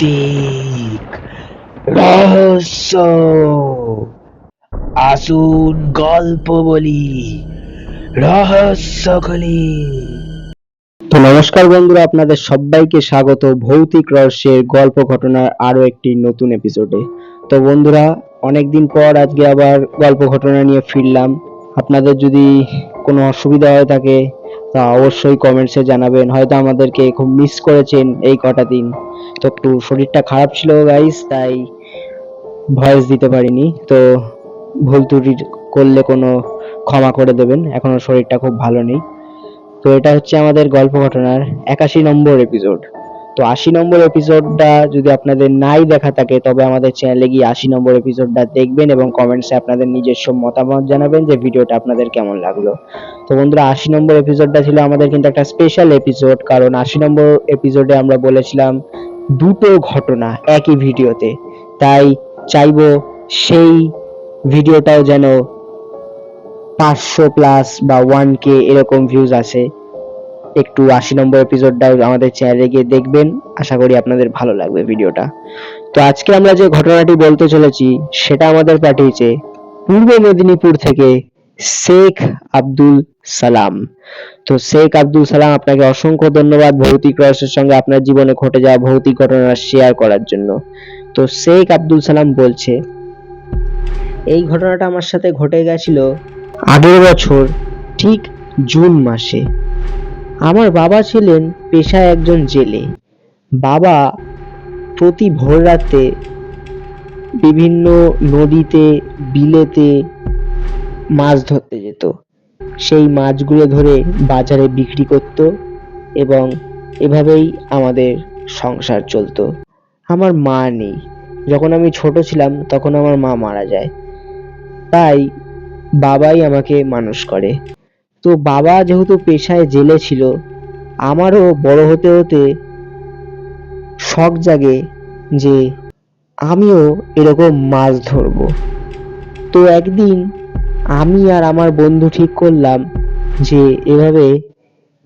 ভৌতিক রহস্য, আসুন গল্প বলি, রহস্য খুলি। তো নমস্কার বন্ধুরা, আপনাদের সবাইকে স্বাগত ভৌতিক রহস্যের গল্প ঘটনার আরও একটি নতুন এপিসোডে তো বন্ধুরা, অনেকদিন পর আজকে আবার গল্প ঘটনা নিয়ে ফিরলাম। আপনাদের যদি কোনো অসুবিধা হয়ে থাকে তা অবশ্যই কমেন্টসে জানাবেন। হয়তো আমাদেরকে খুব মিস করেছেন এই কটা দিন। তো একটু শরীরটা খারাপ ছিল গাইস তাই ভয়েস দিতে পারিনি। তো ভুল ত্রুটি করলে কোনো ক্ষমা করে দেবেন। এখনও শরীরটা খুব ভালো নেই। তো এটা হচ্ছে আমাদের গল্প ঘটনার একাশি নম্বর এপিসোড তো আশি নম্বর এপিসোডটা যদি আপনাদের নাই দেখা থাকে, তবে আমাদের চ্যানেলে গিয়ে আশি নম্বর এপিসোডটা দেখবেন এবং কমেন্টসে আপনাদের নিজস্ব মতামত জানাবেন যে ভিডিওটা আপনাদের কেমন লাগল। তো বন্ধুরা, আশি নম্বর এপিসোডটা ছিল আমাদের কিন্তু একটা স্পেশাল এপিসোড কারণ আশি নম্বর এপিসোডে আমরা বলেছিলাম দুটো ঘটনা একই ভিডিওতে তাই চাইব সেই ভিডিওটাও যেন পাঁচশো প্লাস বা ওয়ান কে এরকম ভিউজ আসে। একটু আশি নম্বর এপিসোডটাও আমাদের চ্যানেলে গিয়ে দেখবেন। আশা করি আপনাদের ভালো লাগবে ভিডিওটা তো আজকে আমরা যে ঘটনাটি বলতে চলেছি, সেটা আমাদের পাঠিয়েছে পূর্ব মেদিনীপুর থেকে শেখ আব্দুল সালাম। তো শেখ আব্দুল সালাম, আপনাকে অসংখ্য ধন্যবাদ ভৌতিক রহস্যের সঙ্গে আপনার জীবনে ঘটে যাওয়া ভৌতিক ঘটনা শেয়ার করার জন্য। তো শেখ আব্দুল সালাম বলছে, এই ঘটনাটা আমার সাথে ঘটে গেছিল আগের বছর, ঠিক জুন মাসে। আমার বাবা ছিলেন পেশায় একজন জেলে। বাবা প্রতি ভোর রাতে বিভিন্ন নদীতে, বিলেতে মাছ ধরতে যেত। সেই মাছগুলো ধরে বাজারে বিক্রি করত এবং এভাবেই আমাদের সংসার চলতো। আমার মা নেই। যখন আমি ছোট ছিলাম, তখন আমার মা মারা যায়। তাই বাবাই আমাকে মানুষ করে। তো বাবা যেহেতু পেশায় জেলে ছিল, আমারও বড় হতে হতে শখ জাগে যে আমিও এরকম মাছ ধরবো। তো একদিন আমি আর আমার বন্ধু ঠিক করলাম যে এভাবে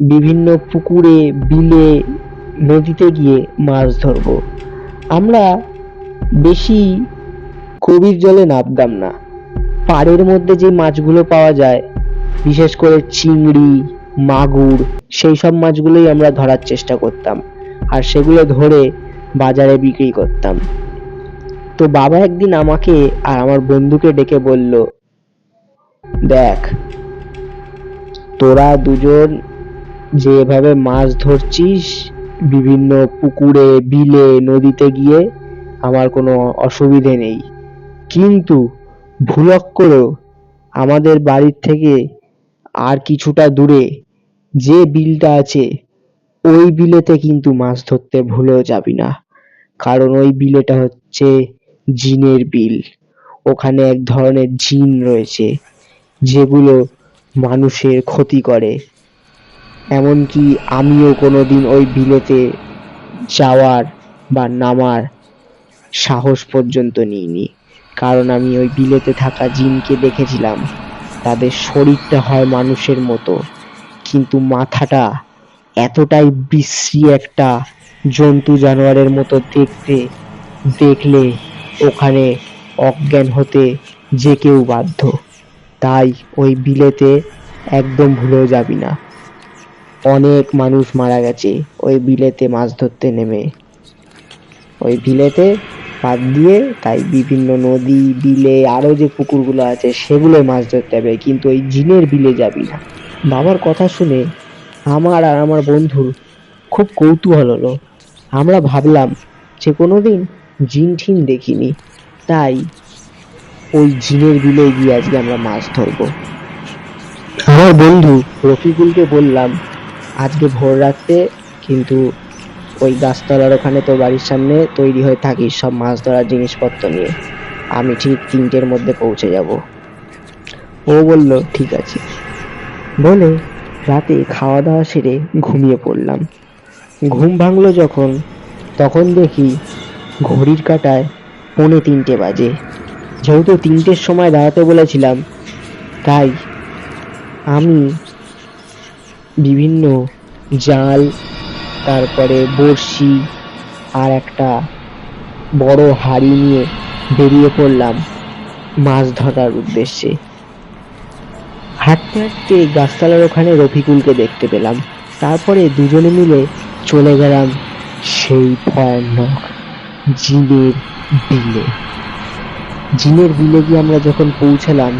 বিভিন্ন পুকুরে, বিলে, নদীতে গিয়ে মাছ ধরবো। আমরা বেশি গভীর জলে নামতাম না। পাড়ের মধ্যে যে মাছগুলো পাওয়া যায় বিশেষ করে চিংড়ি, মাগুর, সেই সব মাছগুলোই আমরা ধরার চেষ্টা করতাম। আর সেগুলো ধরে বাজারে বিক্রি করতাম। তো বাবা একদিন আমাকে আর আমার বন্ধুকে ডেকে বলল, দেখ, তোরা দুজন যেভাবে মাছ ধরছিস, বিভিন্ন পুকুরে, বিলে, নদীতে গিয়ে আমার কোনো অসুবিধে নেই। কিন্তু ভুলক করেও আমাদের বাড়ির থেকে আর কিছুটা দূরে যে বিলটা আছে, ওই বিলেতে কিন্তু মাছ ধরতে ভুলেও যাবি না। কারণ ওই বিলেটা হচ্ছে জিনের বিল। ওখানে এক ধরনের জিন রয়েছে, যেগুলো মানুষের ক্ষতি করে। এমনকি আমিও কোনোদিন ওই বিলেতে যাওয়ার বা নামার সাহস পর্যন্ত নিইনি। কারণ আমি ওই বিলেতে থাকা জিনকে দেখেছিলাম। তাদের শরীরটা হয় মানুষের মতো। কিন্তু মাথাটা এতটাই বিশ্রী একটা জন্তু জানোয়ারের মতো দেখতে, দেখলে ওখানে অজ্ঞান হতে যে কেউ বাধ্য। তাই ওই বিলেতে একদম ভুলেও যাবি না। অনেক মানুষ মারা গেছে ওই বিলেতে মাছ ধরতে নেমে। ওই বিলেতে বাদ দিয়ে, তাই বিভিন্ন নদী, বিলে আরও যে পুকুরগুলো আছে সেগুলো মাছ ধরতে হবে, কিন্তু ওই জিনের বিলে যাবি না। বাবার কথা শুনে আমার আর আমার বন্ধুর খুব কৌতূহল হলো। আমরা ভাবলাম যে কোনো দিন জিন ঠিন দেখিনি, তাই ওই জিনের বিলে গিয়ে আজকে আমরা মাছ ধরবো। আমার বন্ধু রফিকুলকে বললাম, আজকে ভোর রাতে কিন্তু ওই গাছতলার ওখানে তোর বাড়ির সামনে তৈরি হয়ে থাকিস সব মাছ ধরার জিনিসপত্র নিয়ে। আমি ঠিক তিনটের মধ্যে পৌঁছে যাব। ও বলল, ঠিক আছে। বলে রাতে খাওয়া দাওয়া সেরে ঘুমিয়ে পড়লাম। ঘুম ভাঙলো যখন, তখন দেখি ঘড়ির কাঁটায় পৌনে তিনটে বাজে। যেহেতু তিনটের সময় দাঁড়াতে বলেছিলাম, তাই আমি বিভিন্ন জাল তারপরে বড়শি আর একটা বড় হাড়ি নিয়ে বেরিয়ে পড়লাম মাছ ধরার উদ্দেশ্যে। হাঁটতে হাঁটতে গাছতলার ওখানে রফিকুলকে দেখতে পেলাম। তারপরে দুজনে মিলে চলে গেলাম সেই ভয়ানক জিনের বিলে। জিনের বিলে গিয়ে আমরা যখন পৌঁছালাম,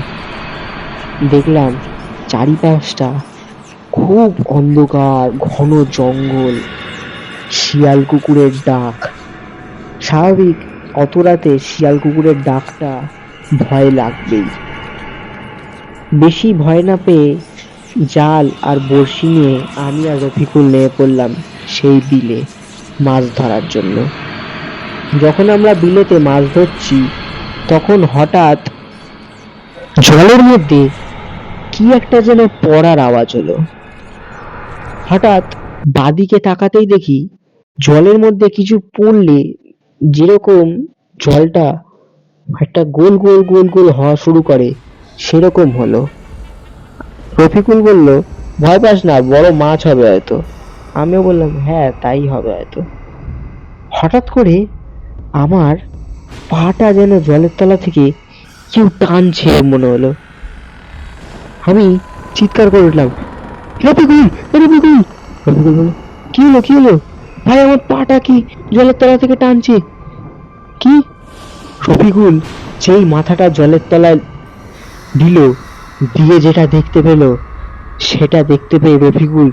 দেখলাম চারিপাশটা খুব অন্ধকার, ঘন জঙ্গল, শিয়াল কুকুরের ডাক। স্বাভাবিক, অত রাতে শিয়াল কুকুরের ডাকটা ভয় লাগবেই। বেশি ভয় না পেয়ে জাল আর বড়শি নিয়ে আমি আর রফিকুল নিয়ে পড়লাম সেই বিলে মাছ ধরার জন্য। যখন আমরা বিলেতে মাছ ধরছি, তখন হঠাৎ জলের মধ্যে কি একটা যেন পড়ার আওয়াজ হলো। হঠাৎ বাদিকে তাকাতেই দেখি জলের মধ্যে কিছু পড়লে যেরকম জলটা একটা গোল গোল গোল গোল হওয়া শুরু করে, সেরকম হলো। রফিকুল বলল, ভয় পাস না, বড় মাছ হবে হয়তো। আমিও বললাম হ্যাঁ তাই হবে হয়তো। হঠাৎ করে আমার পাটা যেন জলের তলা থেকে কেউ টানছে মনে হলো। আমি চিৎকার করে উঠলাম রফিকুল রফিকুল রফিকুল বলল কি হলো কি হলো? ভাই আমার পাটা কি? জলের তলা থেকে টানছে। কি? রফিকুল যেই মাথাটা জলের তলায় দিল দিয়ে যেটা দেখতে পেল সেটা দেখতে পেয়ে রফিকুল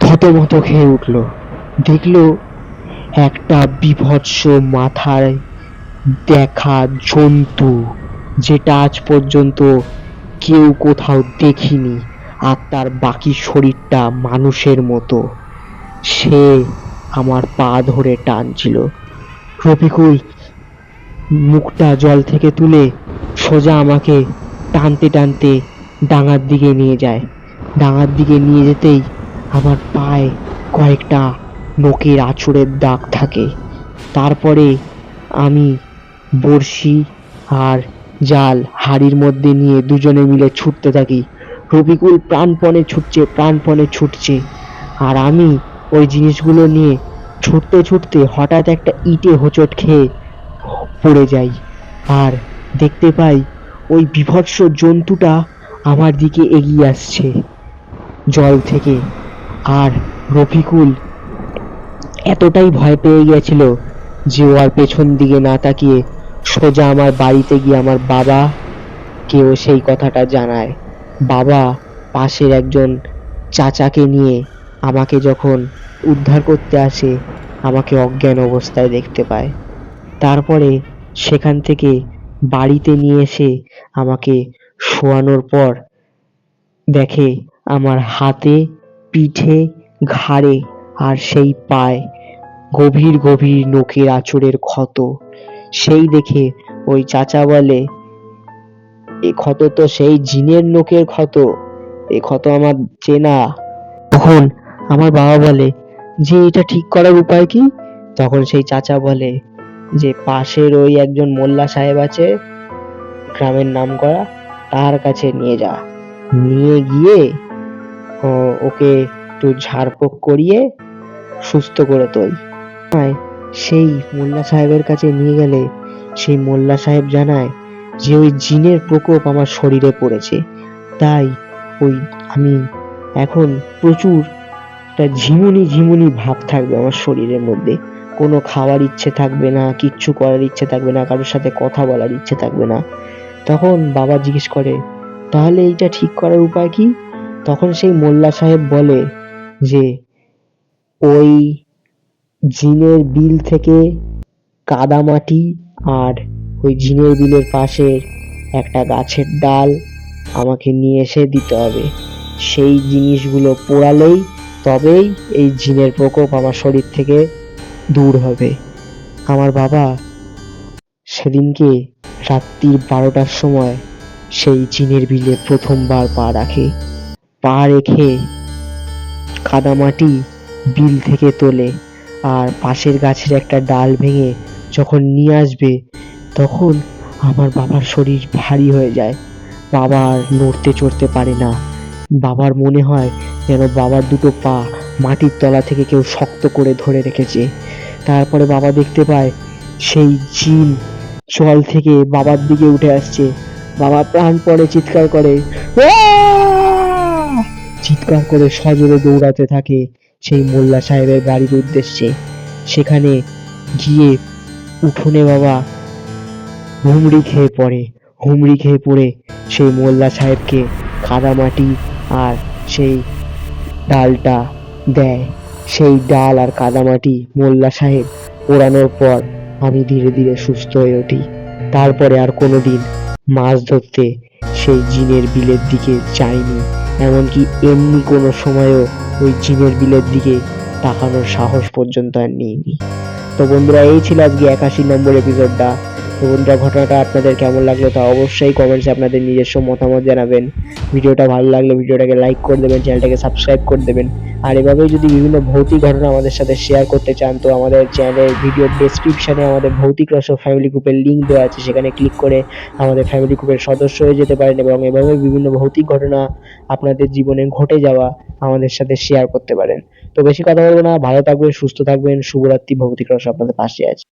থতমত খেয়ে উঠল। দেখল একটা বিভৎস মাথায় দেখা জন্তু যেটা আজ পর্যন্ত কেউ কোথাও দেখিনি। আর তার বাকি শরীরটা মানুষের মতো। সে আমার পা ধরে টানছিল। রফিকুল, মুখটা জল থেকে তুলে সোজা আমাকে টানতে টানতে ডাঙার দিকে নিয়ে যায়। ডাঙার দিকে নিয়ে যেতেই আমার পায়ে কয়েকটা নোকের আঁচড়ের দাগ থাকে। তারপরে আমি বড়শি আর জাল, হাড়ির মধ্যে নিয়ে দুজনে মিলে ছুটতে থাকি। রবিকুল প্রাণপণে ছুটছে প্রাণপণে ছুটছে। আর আমি ওই জিনিসগুলো নিয়ে ছুটতে ছুটতে হঠাৎ একটা ইটে হোঁচট খেয়ে পড়ে যাই। আর দেখতে পাই ওই বিভৎস জন্তুটা আমার দিকে এগিয়ে আসছে জল থেকে। আর রফিকুল এতটাই ভয় পেয়ে গেছিল যে ও আর পেছন দিকে না তাকিয়ে সোজা আমার বাড়িতে গিয়ে আমার বাবা কেউ সেই কথাটা জানায়। বাবা পাশের একজন চাচাকে নিয়ে আমাকে যখন উদ্ধার করতে আসে, আমাকে অজ্ঞান অবস্থায় দেখতে পায়। তারপরে সেখান থেকে বাড়িতে নিয়ে এসে আমাকে শোয়ানোর পর দেখে আমার হাতে, পিঠে, ঘাড়ে আর সেই পায়ে গভীর গভীর নোকের আঁচড়ের ক্ষত। সেই দেখে ওই চাচা বলে এ ক্ষত তো সেই জিনের নোকের ক্ষত, এ ক্ষত আমার চেনা। তখন আমার বাবা বলে, যে এটা ঠিক করার উপায় কি? তখন সেই চাচা বলে, যে পাশের ওই একজন মোল্লা সাহেব আছে, গ্রামের নাম করা তার কাছে নিয়ে যা। নিয়ে গিয়ে ওকে একটু ঝাড়ফুঁক করিয়ে সুস্থ করে তোল। সেই মোল্লা সাহেবের কাছে নিয়ে গেলে, সেই মোল্লা সাহেব জানায় যে ওই জিনের প্রকোপ আমার শরীরে পড়েছে, তাই ওই আমি এখন প্রচুর একটা ঝিমুনি ঝিমুনি ভাব থাকবে আমার শরীরের মধ্যে। কোনো খাওয়ার ইচ্ছে থাকবে না, কিচ্ছু করার ইচ্ছে থাকবে না, কারোর সাথে কথা বলার ইচ্ছে থাকবে না। তখন বাবা জিজ্ঞেস করে, তাহলে এইটা ঠিক করার উপায় কি? তখন সেই মোল্লা সাহেব বলে যে, ওই জিনের বিল থেকে কাদামাটি আর ওই জিনের বিলের পাশে একটা গাছের ডাল আমাকে নিয়ে এসে দিতে হবে। সেই জিনিসগুলো পোড়ালেই তবেই এই জিনের প্রকোপ আমার শরীর থেকে দূর হবে। আমার বাবা সেদিনকে রাত্রির বারোটার সময় সেই জিনের বিলে প্রথমবার পা রাখে। পা রেখে কাদামাটি বিল থেকে তোলে আর পাশের গাছের একটা ডাল ভেঙে যখন নিয়ে আসবে তখন আমার বাবার শরীর ভারী হয়ে যায়। বাবা আর নড়তে চড়তে পারে না। বাবার মনে হয় যেন বাবার দুটো পা মাটির তলা থেকে কেউ শক্ত করে ধরে রেখেছে। তারপরে বাবা দেখতে পায় সেই জিন জল থেকে বাবার দিকে উঠে আসছে। বাবা প্রাণ পড়ে চিৎকার করে চিৎকার করে সজোরে দৌড়াতে থাকে সেই মোল্লা সাহেবের বাড়ির উদ্দেশ্যে। সেখানে গিয়ে উঠোনে বাবা হুমড়ি খেয়ে পড়ে, হুমড়ি খেয়ে পড়ে সেই মোল্লা সাহেবকে কাদামাটি আর সেই ডালটা দেয়। সেই ডাল আর কাদামাটি মোল্লা সাহেব পোড়ানোর পর আমি ধীরে ধীরে সুস্থ হয়ে উঠি। তারপরে আর কোনোদিন মাছ ধরতে সেই জিনের বিলের দিকে যাইনি। এমনকি এমনি কোনো সময়ও ওই জিনের বিলের দিকে তাকানোর সাহস পর্যন্ত আর নিইনি। তো বন্ধুরা, এই ছিল আজকে একাশি নম্বর এপিসোডটা বন্ধুরা ঘটনাটা আপনাদের কেমন লাগল তা অবশ্যই কমেন্টসে আপনাদের নিজস্ব মতামত জানাবেন। ভিডিওটা ভালো লাগলে ভিডিওটাকে লাইক করে দেবেন, চ্যানেলটাকে সাবস্ক্রাইব করে দেবেন। আর এভাবেই যদি বিভিন্ন ভৌতিক ঘটনা আমাদের সাথে শেয়ার করতে চান, তো আমাদের চ্যানেলের ভিডিও ডেসক্রিপশনে আমাদের ভৌতিক রহস্য ফ্যামিলি গ্রুপের লিঙ্ক দেওয়া আছে। সেখানে ক্লিক করে আমাদের ফ্যামিলি গ্রুপের সদস্য হয়ে যেতে পারেন এবং এভাবে বিভিন্ন ভৌতিক ঘটনা আপনাদের জীবনে ঘটে যাওয়া আমাদের সাথে শেয়ার করতে পারেন। তো বেশি কথা বলব না, ভালো থাকবেন, সুস্থ থাকবেন, শুভরাত্রি, ভৌতিক রহস্য আপনাদের পাশে আছে।